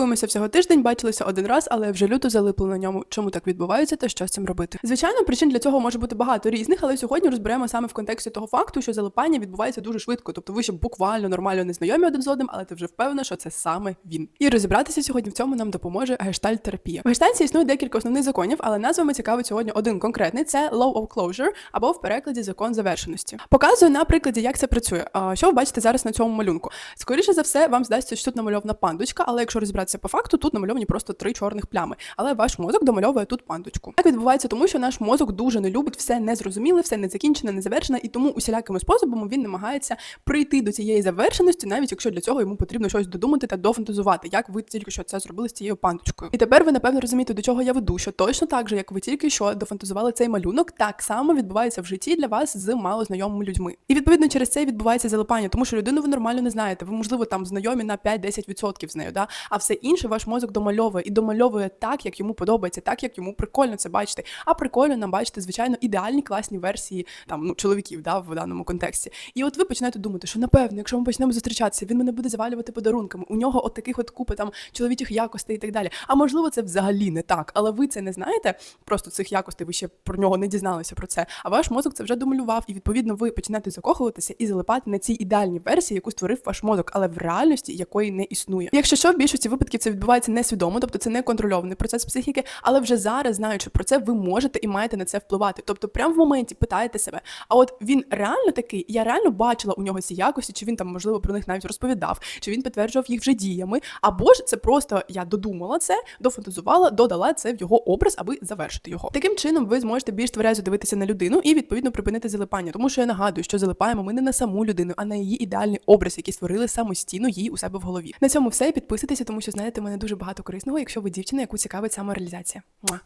Спілкуємося всього тиждень, бачилися один раз, але вже люто залипли на ньому. Чому так відбувається та що з цим робити? Звичайно, причин для цього може бути багато різних, але сьогодні розберемо саме в контексті того факту, що залипання відбувається дуже швидко. Тобто ви ще буквально нормально не знайомі один з одним, але ти вже впевнена, що це саме він. І розібратися сьогодні в цьому нам допоможе гештальт-терапія. В гештальті існує декілька основних законів, але назвами цікавить сьогодні один конкретний це law of closure, або в перекладі закон завершеності. Показую на прикладі, як це працює. Що ви бачите зараз на цьому малюнку? Скоріше за все, вам здасться, що тут намальована пандочка, але якщо розібратися по факту, тут намальовані просто три чорних плями. Але ваш мозок домальовує тут пандочку. Так відбувається тому, що наш мозок дуже не любить все незрозуміле, все незакінчене, незавершене, і тому усілякими способами він намагається прийти до цієї завершеності, навіть якщо для цього йому потрібно щось додумати та дофантазувати, як ви тільки що це зробили з цією пандочкою. І тепер ви напевно розумієте, до чого я веду, що точно так же, як ви тільки що дофантазували цей малюнок, так само відбувається в житті для вас з малознайомими людьми. І відповідно через це відбувається залипання, тому що людину ви нормально не знаєте. Ви, можливо, там знайомі на 5-10% з нею, да? а все інше ваш мозок домальовує і домальовує так, як йому подобається, так як йому прикольно це бачити. А прикольно нам бачити, звичайно, ідеальні класні версії там ну чоловіків да, в даному контексті. І от ви починаєте думати, що напевно, якщо ми почнемо зустрічатися, він мене буде завалювати подарунками. У нього от таких от купи там чоловічих якостей і так далі. А можливо, це взагалі не так, але ви це не знаєте. Просто цих якостей ви ще про нього не дізналися про це. А ваш мозок це вже домалював, і відповідно ви починаєте закохуватися і залипати на цій ідеальній версії, яку створив ваш мозок, але в реальності якої не існує. Якщо що, в більшості випадків це відбувається несвідомо, тобто це не контрольований процес психіки, але вже зараз, знаючи про це, ви можете і маєте на це впливати. Тобто, прямо в моменті питаєте себе, а от він реально такий, я реально бачила у нього ці якості, чи він там можливо про них навіть розповідав, чи він підтверджував їх вже діями, або ж це просто я додумала це, дофантазувала, додала це в його образ, аби завершити його. Таким чином, ви зможете більш тверезо дивитися на людину і відповідно припинити залипання, тому що я нагадую, що залипаємо ми не на саму людину, а на її ідеальний образ, який створили самостійно її у себе в голові. На цьому все підписуйтеся, тому що знаєте, мене дуже багато корисного, якщо ви дівчина, яку цікавить самореалізація. Муа.